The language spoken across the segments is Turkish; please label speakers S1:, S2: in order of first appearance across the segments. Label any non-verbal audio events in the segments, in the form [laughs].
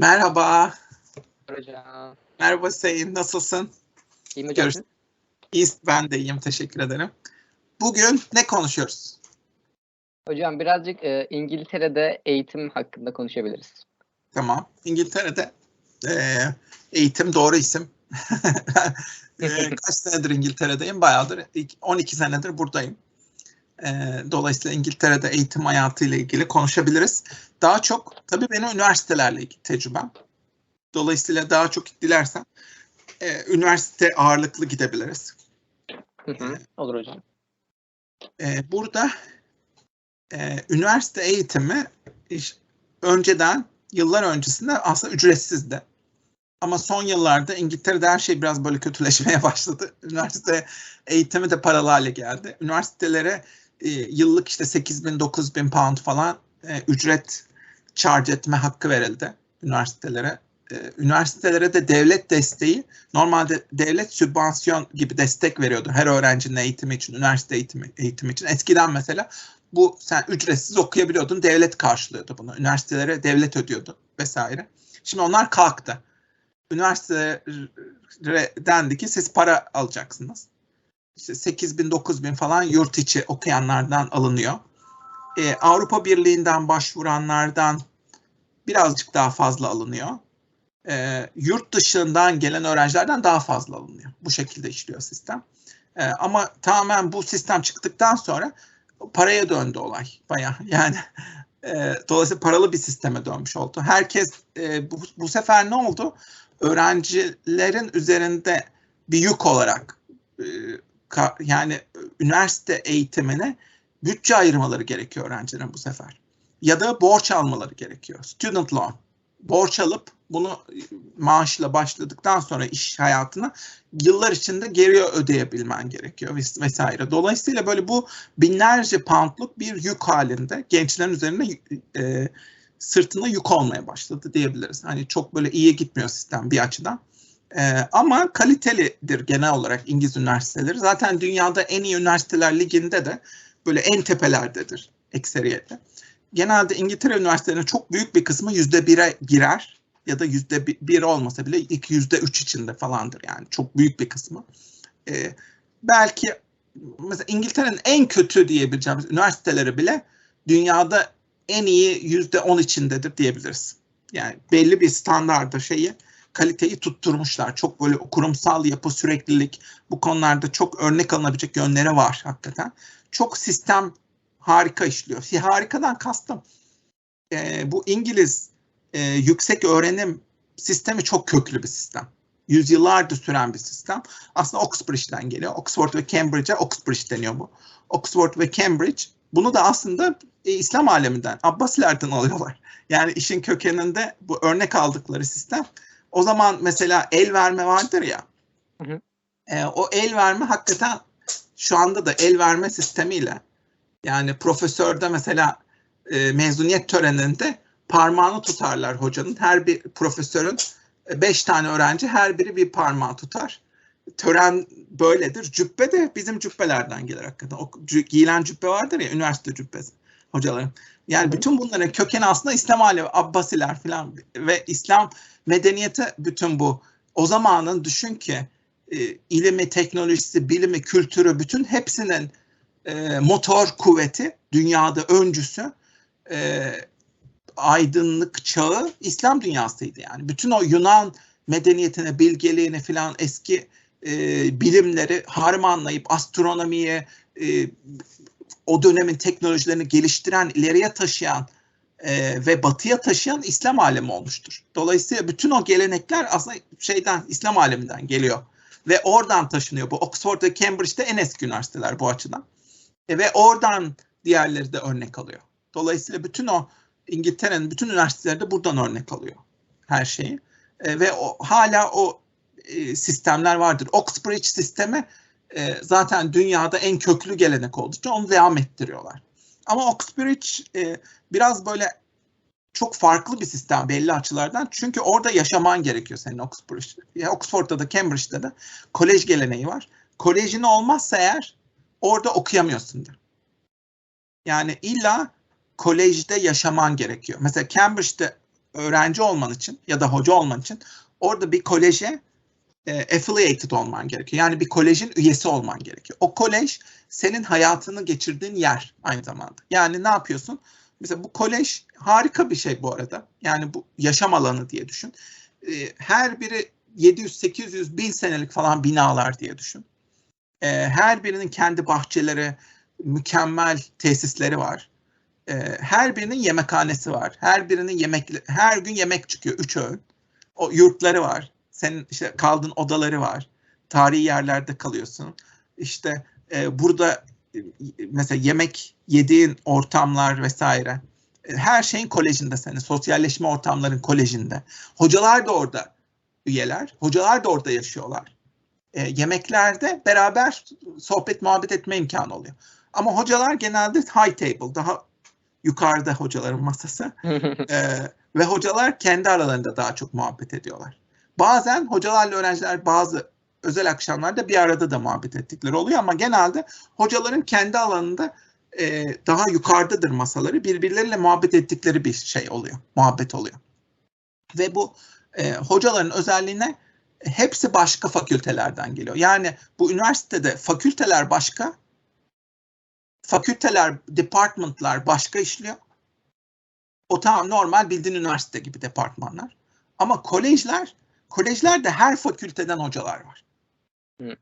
S1: Merhaba.
S2: Hocam.
S1: Merhaba Hüseyin. Nasılsın?
S2: İyiyim hocam.
S1: Görüş- İyi, ben de iyiyim. Teşekkür ederim. Bugün ne konuşuyoruz?
S2: Hocam birazcık e, İngiltere'de eğitim hakkında konuşabiliriz.
S1: Tamam. İngiltere'de eee, eğitim doğru isim. [laughs] Eee, Kaç senedir İngiltere'deyim? Bayağıdır. İlk 12 senedir buradayım. Eee, dolayısıyla İngiltere'de eğitim hayatıyla ilgili konuşabiliriz. Daha çok tabii benim üniversitelerle ilgili tecrübem. Dolayısıyla daha çok dilersen eee, üniversite ağırlıklı gidebiliriz.
S2: Hı hı, Olur hocam.
S1: Ee, burada e, üniversite eğitimi iş- önceden yıllar öncesinde aslında ücretsizdi. Ama son yıllarda İngiltere'de her şey biraz böyle kötüleşmeye [laughs] başladı. Üniversite eğitimi de paralı hale geldi. Üniversitelere e, yıllık işte 8 bin 9 bin pound falan e, ücret charge etme hakkı verildi üniversitelere. E, üniversitelere de devlet desteği normalde devlet sübvansiyon gibi destek veriyordu her öğrencinin eğitimi için, üniversite eğitimi, eğitimi için. Eskiden mesela bu sen ücretsiz okuyabiliyordun, devlet karşılıyordu bunu. Üniversitelere devlet ödüyordu vesaire. Şimdi onlar kalktı. Üniversitelere dendi ki siz para alacaksınız. İşte 8 bin, 9 bin falan yurt içi okuyanlardan alınıyor. Ee, Avrupa Birliği'nden başvuranlardan birazcık daha fazla alınıyor e, yurt dışından gelen öğrencilerden daha fazla alınıyor. Bu şekilde işliyor sistem. E, ama tamamen bu sistem çıktıktan sonra paraya döndü olay bayağı. [laughs] Yani e, dolayısıyla paralı bir sisteme dönmüş oldu. Herkes e, bu, bu sefer ne oldu? Öğrencilerin üzerinde bir yük olarak yani üniversite eğitimine bütçe ayırmaları gerekiyor öğrencilerin bu sefer. Ya da borç almaları gerekiyor. Student loan. Borç alıp bunu maaşla başladıktan sonra iş hayatına yıllar içinde geri ödeyebilmen gerekiyor ves- vesaire. Dolayısıyla böyle bu binlerce poundluk bir yük halinde gençlerin üzerine e, sırtına yük olmaya başladı diyebiliriz. Hani çok böyle iyi gitmiyor sistem bir açıdan. E, ama kalitelidir genel olarak İngiliz üniversiteleri. Zaten dünyada en iyi üniversiteler liginde de böyle en tepelerdedir ekseriyetle. Genelde İngiltere üniversitelerinin çok büyük bir kısmı yüzde bire girer ya da yüzde bir olmasa bile ilk yüzde üç içinde falandır yani çok büyük bir kısmı. Ee, belki mesela İngiltere'nin en kötü diyebileceğimiz üniversiteleri bile dünyada en iyi yüzde on içindedir diyebiliriz. Yani belli bir standarda şeyi kaliteyi tutturmuşlar. Çok böyle kurumsal yapı, süreklilik bu konularda çok örnek alınabilecek yönleri var hakikaten. Çok sistem harika işliyor. Harikadan kastım e, bu İngiliz e, yüksek öğrenim sistemi çok köklü bir sistem. Yüzyıllardır süren bir sistem. Aslında Oxbridge'den geliyor. Oxford ve Cambridge'e Oxbridge deniyor bu. Oxford ve Cambridge bunu da aslında e, İslam aleminden, Abbasilerden alıyorlar. Yani işin kökeninde bu örnek aldıkları sistem. O zaman mesela el verme vardır ya.
S2: Hı hı.
S1: E, o el verme hakikaten şu anda da el verme sistemiyle yani profesörde mesela e, mezuniyet töreninde parmağını tutarlar hocanın. Her bir profesörün e, beş tane öğrenci her biri bir parmağı tutar. Tören böyledir. Cübbe de bizim cübbelerden gelir hakikaten. O giyilen cübbe vardır ya üniversite cübbesi hocaların. Yani bütün bunların kökeni aslında İslam alemi, Abbasiler falan ve İslam medeniyeti bütün bu. O zamanın düşün ki e, ilimi, teknolojisi, bilimi, kültürü bütün hepsinin e, motor kuvveti dünyada öncüsü e, aydınlık çağı İslam dünyasıydı yani. Bütün o Yunan medeniyetine, bilgeliğine filan eski e, bilimleri harmanlayıp astronomiye e, o dönemin teknolojilerini geliştiren, ileriye taşıyan e, ve batıya taşıyan İslam alemi olmuştur. Dolayısıyla bütün o gelenekler aslında şeyden İslam aleminden geliyor ve oradan taşınıyor. Bu Oxford ve Cambridge'de en eski üniversiteler bu açıdan. E, ve oradan diğerleri de örnek alıyor. Dolayısıyla bütün o İngiltere'nin bütün üniversiteleri de buradan örnek alıyor her şeyi. E, ve o, hala o e, sistemler vardır. Oxbridge sistemi e, zaten dünyada en köklü gelenek olduğu için onu devam ettiriyorlar. Ama Oxbridge e, biraz böyle çok farklı bir sistem belli açılardan. Çünkü orada yaşaman gerekiyor senin Oxbridge'de. Ya Oxford'da da Cambridge'de de kolej geleneği var. Kolejin olmazsa eğer orada okuyamıyorsun da. Yani illa kolejde yaşaman gerekiyor. Mesela Cambridge'de öğrenci olman için ya da hoca olman için orada bir koleje e, affiliated olman gerekiyor. Yani bir kolejin üyesi olman gerekiyor. O kolej senin hayatını geçirdiğin yer aynı zamanda. Yani ne yapıyorsun? Mesela bu kolej harika bir şey bu arada. Yani bu yaşam alanı diye düşün. E, her biri 700, 800, 1000 senelik falan binalar diye düşün. E, her birinin kendi bahçeleri, mükemmel tesisleri var. E, her birinin yemekhanesi var. Her birinin yemek, her gün yemek çıkıyor, üç öğün. O yurtları var. Senin işte kaldığın odaları var. Tarihi yerlerde kalıyorsun. İşte e, burada e, mesela yemek yediğin ortamlar vesaire. E, her şeyin kolejinde senin. Sosyalleşme ortamların kolejinde. Hocalar da orada üyeler. Hocalar da orada yaşıyorlar. E, yemeklerde beraber sohbet muhabbet etme imkanı oluyor. Ama hocalar genelde high table, daha yukarıda hocaların masası. [laughs] e, ve hocalar kendi aralarında daha çok muhabbet ediyorlar. Bazen hocalarla öğrenciler bazı özel akşamlarda bir arada da muhabbet ettikleri oluyor ama genelde hocaların kendi alanında e, daha yukarıdadır masaları. Birbirleriyle muhabbet ettikleri bir şey oluyor, muhabbet oluyor. Ve bu e, hocaların özelliğine hepsi başka fakültelerden geliyor. Yani bu üniversitede fakülteler başka, fakülteler, departmentlar başka işliyor. O tamam normal bildiğin üniversite gibi departmanlar. Ama kolejler, kolejlerde her fakülteden hocalar var. Hı.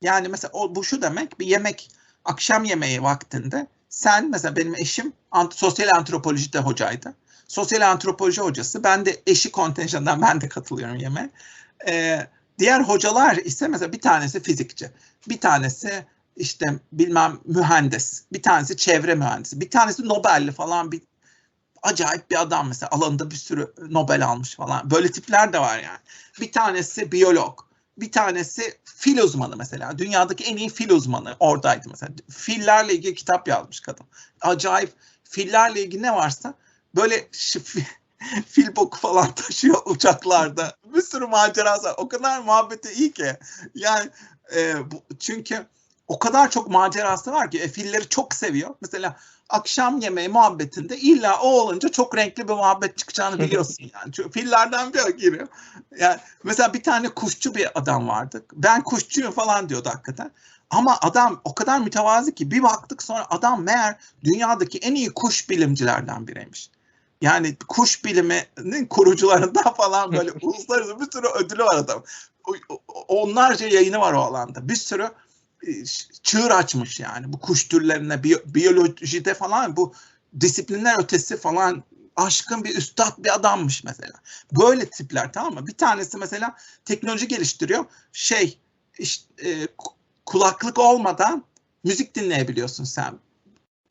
S1: Yani mesela o, bu şu demek bir yemek akşam yemeği vaktinde sen mesela benim eşim ant sosyal antropolojide hocaydı. Sosyal antropoloji hocası. Ben de eşi kontenjandan ben de katılıyorum yemeğe. Ee, diğer hocalar ise mesela bir tanesi fizikçi. Bir tanesi işte bilmem mühendis. Bir tanesi çevre mühendisi. Bir tanesi Nobel'li falan bir acayip bir adam mesela alanında bir sürü Nobel almış falan. Böyle tipler de var yani. Bir tanesi biyolog. Bir tanesi fil uzmanı mesela. Dünyadaki en iyi fil uzmanı oradaydı mesela. Fillerle ilgili kitap yazmış kadın. Acayip fillerle ilgili ne varsa böyle [laughs] fil boku falan taşıyor uçaklarda. Bir sürü macerası var. O kadar muhabbeti iyi ki. Yani e, bu, çünkü o kadar çok macerası var ki e, filleri çok seviyor. Mesela akşam yemeği muhabbetinde illa o olunca çok renkli bir muhabbet çıkacağını biliyorsun [laughs] yani. Çünkü fillerden bir giriyor. Yani mesela bir tane kuşçu bir adam vardı. Ben kuşçuyum falan diyordu hakikaten. Ama adam o kadar mütevazi ki bir baktık sonra adam meğer dünyadaki en iyi kuş bilimcilerden biriymiş. Yani kuş biliminin kurucularından falan böyle [laughs] uluslararası bir sürü ödülü var adam. Onlarca yayını var o alanda. Bir sürü çığır açmış yani bu kuş türlerine biyo, biyolojide falan bu disiplinler ötesi falan aşkın bir üstad bir adammış mesela. Böyle tipler tamam mı? Bir tanesi mesela teknoloji geliştiriyor. Şey işte, e, kulaklık olmadan müzik dinleyebiliyorsun sen.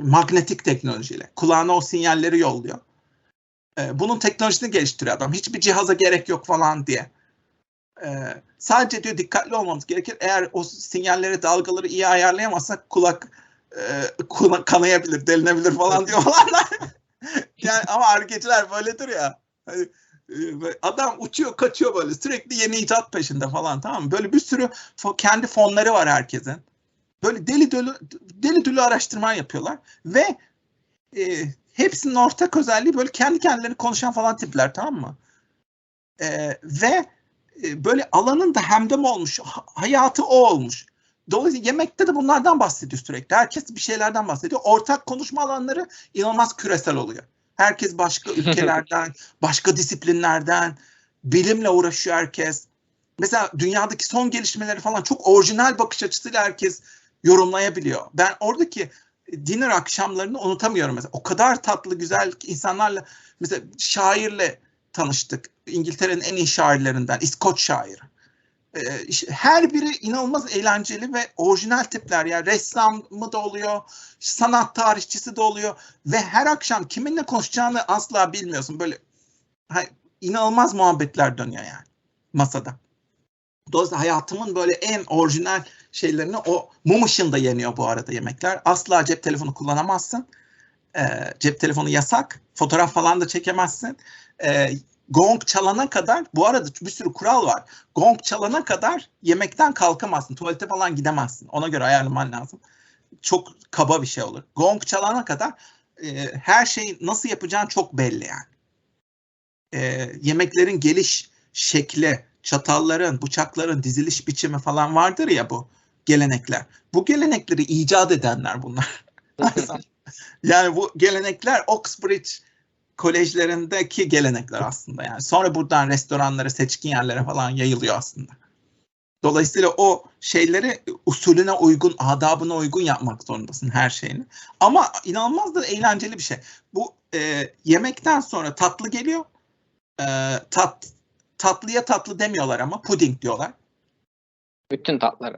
S1: Magnetik teknolojiyle. Kulağına o sinyalleri yolluyor. E, bunun teknolojisini geliştiriyor adam. Hiçbir cihaza gerek yok falan diye. E, sadece diyor dikkatli olmamız gerekir. Eğer o sinyalleri, dalgaları iyi ayarlayamazsak kulak e, kanayabilir, delinebilir falan diyorlar. [laughs] yani ama hareketler böyledir ya. Hani, e, adam uçuyor, kaçıyor böyle. Sürekli yeni icat peşinde falan tamam mı? Böyle bir sürü kendi fonları var herkesin. Böyle deli deli deli deli araştırma yapıyorlar ve e, hepsinin ortak özelliği böyle kendi kendilerini konuşan falan tipler tamam mı? E, ve böyle alanın da hemdem olmuş, hayatı o olmuş. Dolayısıyla yemekte de bunlardan bahsediyor sürekli. Herkes bir şeylerden bahsediyor. Ortak konuşma alanları inanılmaz küresel oluyor. Herkes başka [laughs] ülkelerden, başka disiplinlerden, bilimle uğraşıyor herkes. Mesela dünyadaki son gelişmeleri falan çok orijinal bakış açısıyla herkes yorumlayabiliyor. Ben oradaki dinner akşamlarını unutamıyorum mesela. O kadar tatlı, güzel insanlarla mesela şairle tanıştık. İngiltere'nin en iyi şairlerinden, İskoç şair. Ee, her biri inanılmaz eğlenceli ve orijinal tipler. Yani ressamı da oluyor, sanat tarihçisi de oluyor ve her akşam kiminle konuşacağını asla bilmiyorsun. Böyle inanılmaz muhabbetler dönüyor yani masada. Dolayısıyla hayatımın böyle en orijinal şeylerini o mum ışığında yeniyor bu arada yemekler. Asla cep telefonu kullanamazsın. E, cep telefonu yasak. Fotoğraf falan da çekemezsin. E, gong çalana kadar bu arada bir sürü kural var. Gong çalana kadar yemekten kalkamazsın. Tuvalete falan gidemezsin. Ona göre ayarlaman lazım. Çok kaba bir şey olur. Gong çalana kadar e, her şeyi nasıl yapacağın çok belli yani. e, yemeklerin geliş şekli, çatalların, bıçakların diziliş biçimi falan vardır ya bu gelenekler. Bu gelenekleri icat edenler bunlar. [laughs] yani bu gelenekler Oxbridge kolejlerindeki gelenekler aslında yani. Sonra buradan restoranlara, seçkin yerlere falan yayılıyor aslında. Dolayısıyla o şeyleri usulüne uygun, adabına uygun yapmak zorundasın her şeyini. Ama inanılmaz da eğlenceli bir şey. Bu e, yemekten sonra tatlı geliyor. E, tat tatlıya tatlı demiyorlar ama puding diyorlar.
S2: Bütün tatları.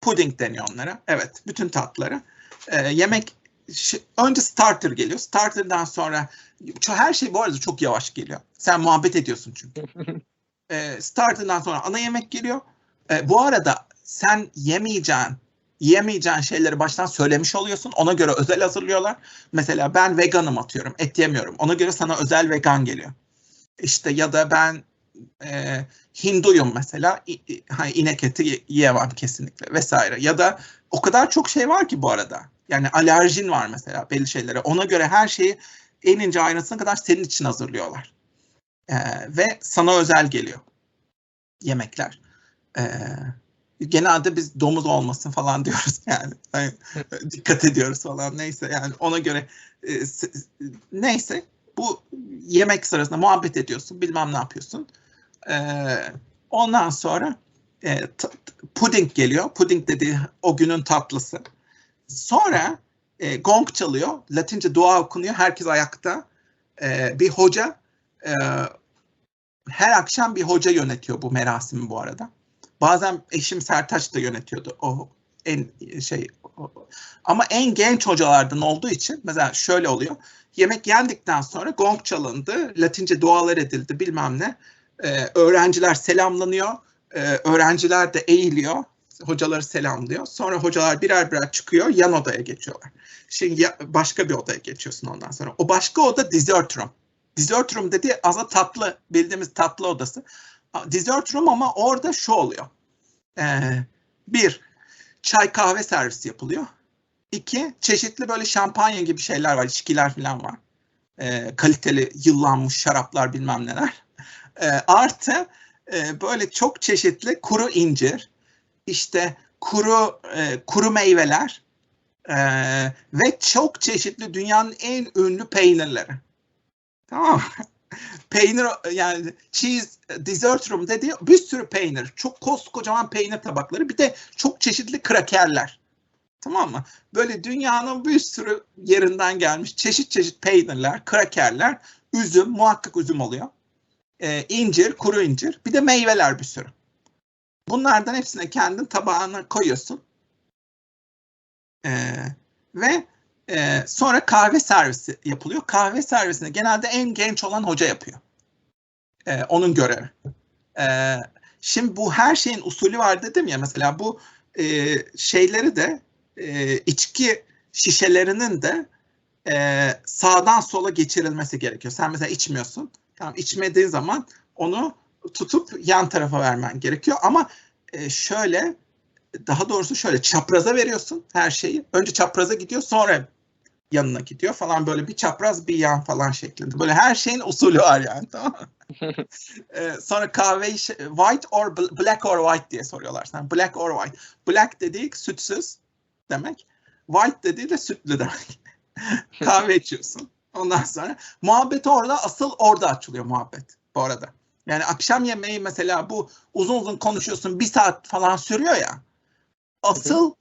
S1: Puding deniyor onlara. Evet, bütün tatları. E, yemek önce starter geliyor. Starter'dan sonra her şey bu arada çok yavaş geliyor. Sen muhabbet ediyorsun çünkü. [laughs] e, starter'dan sonra ana yemek geliyor. E, bu arada sen yemeyeceğin, yemeyeceğin şeyleri baştan söylemiş oluyorsun. Ona göre özel hazırlıyorlar. Mesela ben veganım atıyorum. Et yemiyorum. Ona göre sana özel vegan geliyor. İşte ya da ben e, Hinduyum mesela. Hani inek eti yiyemem kesinlikle vesaire. Ya da o kadar çok şey var ki bu arada. Yani alerjin var mesela belli şeylere. Ona göre her şeyi en ince ayrıntısına kadar senin için hazırlıyorlar. Ee, ve sana özel geliyor yemekler. Ee, genelde biz domuz olmasın falan [laughs] diyoruz yani. yani dikkat ediyoruz falan neyse yani ona göre e, neyse bu yemek sırasında muhabbet ediyorsun bilmem ne yapıyorsun. Ee, ondan sonra e, puding geliyor. Puding dediği o günün tatlısı. Sonra e, gong çalıyor. Latince dua okunuyor. Herkes ayakta. E, bir hoca e, her akşam bir hoca yönetiyor bu merasimi bu arada. Bazen eşim Sertaç da yönetiyordu o en şey ama en genç hocalardan olduğu için mesela şöyle oluyor. Yemek yendikten sonra gong çalındı, Latince dualar edildi bilmem ne. Ee, öğrenciler selamlanıyor. Ee, öğrenciler de eğiliyor hocaları selamlıyor. Sonra hocalar birer birer çıkıyor, yan odaya geçiyorlar. Şimdi başka bir odaya geçiyorsun ondan sonra. O başka oda dessert room. Dessert room dediği aslında tatlı, bildiğimiz tatlı odası. Dessert room ama orada şu oluyor. Ee, bir, çay kahve servisi yapılıyor. İki, çeşitli böyle şampanya gibi şeyler var, içkiler falan var. Ee, kaliteli yıllanmış şaraplar bilmem neler. Ee, artı e, böyle çok çeşitli kuru incir, işte kuru e, kuru meyveler e, ve çok çeşitli dünyanın en ünlü peynirleri. Tamam [laughs] Peynir yani cheese dessert room dediği bir sürü peynir. Çok koskocaman peynir tabakları. Bir de çok çeşitli krakerler. Tamam mı? Böyle dünyanın bir sürü yerinden gelmiş çeşit çeşit peynirler, krakerler, üzüm, muhakkak üzüm oluyor. Ee, incir, kuru incir. Bir de meyveler bir sürü. Bunlardan hepsine kendin tabağına koyuyorsun. Ee, ve e, sonra kahve servisi yapılıyor. Kahve servisini genelde en genç olan hoca yapıyor. Ee, onun görevi. Ee, şimdi bu her şeyin usulü var dedim ya mesela bu e, şeyleri de e, içki şişelerinin de e, sağdan sola geçirilmesi gerekiyor. Sen mesela içmiyorsun. Tamam içmediğin zaman onu tutup yan tarafa vermen gerekiyor. Ama e, şöyle daha doğrusu şöyle çapraza veriyorsun her şeyi. Önce çapraza gidiyor sonra yanına gidiyor falan böyle bir çapraz bir yan falan şeklinde. Böyle her şeyin usulü var yani [laughs] tamam ee, sonra kahveyi white or black or white diye soruyorlar. Sen black or white. Black dediği sütsüz demek. White dediği de sütlü demek. [laughs] Kahve içiyorsun. Ondan sonra muhabbet orada asıl orada açılıyor muhabbet bu arada. Yani akşam yemeği mesela bu uzun uzun konuşuyorsun bir saat falan sürüyor ya. Asıl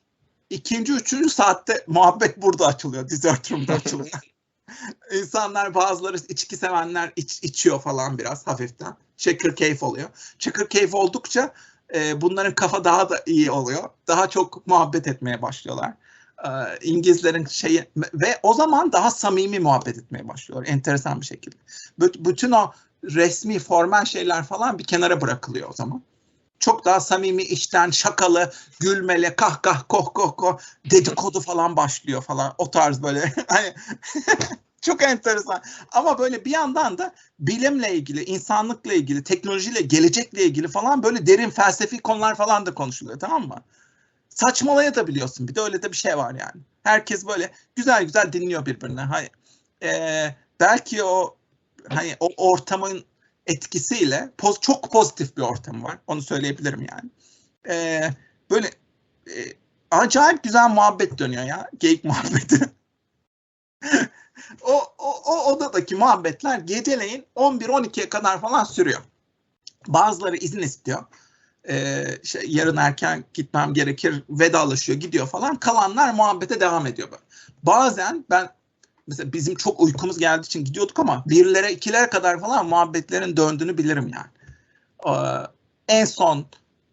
S1: ikinci, üçüncü saatte muhabbet burada açılıyor. Dessert room'da açılıyor. [laughs] İnsanlar bazıları içki sevenler iç, içiyor falan biraz hafiften. Checker keyif oluyor. Checker keyif oldukça e, bunların kafa daha da iyi oluyor. Daha çok muhabbet etmeye başlıyorlar. E, İngilizlerin şeyi ve o zaman daha samimi muhabbet etmeye başlıyorlar. Enteresan bir şekilde. B- bütün o resmi, formal şeyler falan bir kenara bırakılıyor o zaman. Çok daha samimi, içten, şakalı, gülmeli, kah kah, koh koh koh, dedikodu falan başlıyor falan. O tarz böyle. [laughs] Hani [laughs] çok enteresan. Ama böyle bir yandan da bilimle ilgili, insanlıkla ilgili, teknolojiyle, gelecekle ilgili falan böyle derin felsefi konular falan da konuşuluyor tamam mı? Saçmalayabiliyorsun. Bir de öyle de bir şey var yani. Herkes böyle güzel güzel dinliyor birbirine. Hani, e, belki o hani o ortamın etkisiyle poz, çok pozitif bir ortam var. Onu söyleyebilirim yani. Ee, böyle e, acayip güzel muhabbet dönüyor ya. Geyik [laughs] muhabbeti. o, o, o odadaki muhabbetler geceleyin 11-12'ye kadar falan sürüyor. Bazıları izin istiyor. Ee, şey, yarın erken gitmem gerekir vedalaşıyor gidiyor falan. Kalanlar muhabbete devam ediyor. Böyle. Bazen ben mesela bizim çok uykumuz geldiği için gidiyorduk ama birlere ikilere kadar falan muhabbetlerin döndüğünü bilirim yani. Ee, en son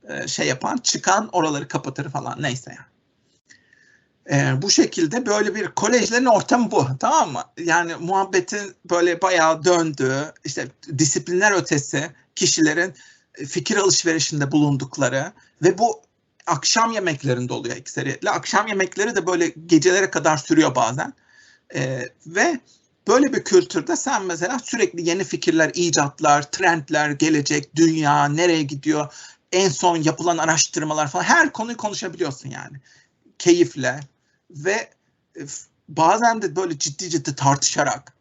S1: e, şey yapan çıkan oraları kapatır falan neyse yani. Ee, bu şekilde böyle bir kolejlerin ortamı bu tamam mı? Yani muhabbetin böyle bayağı döndüğü işte disiplinler ötesi kişilerin fikir alışverişinde bulundukları ve bu akşam yemeklerinde oluyor ekseriyetle. Akşam yemekleri de böyle gecelere kadar sürüyor bazen. Ee, ve böyle bir kültürde sen mesela sürekli yeni fikirler, icatlar, trendler, gelecek, dünya, nereye gidiyor, en son yapılan araştırmalar falan her konuyu konuşabiliyorsun yani. Keyifle ve bazen de böyle ciddi ciddi tartışarak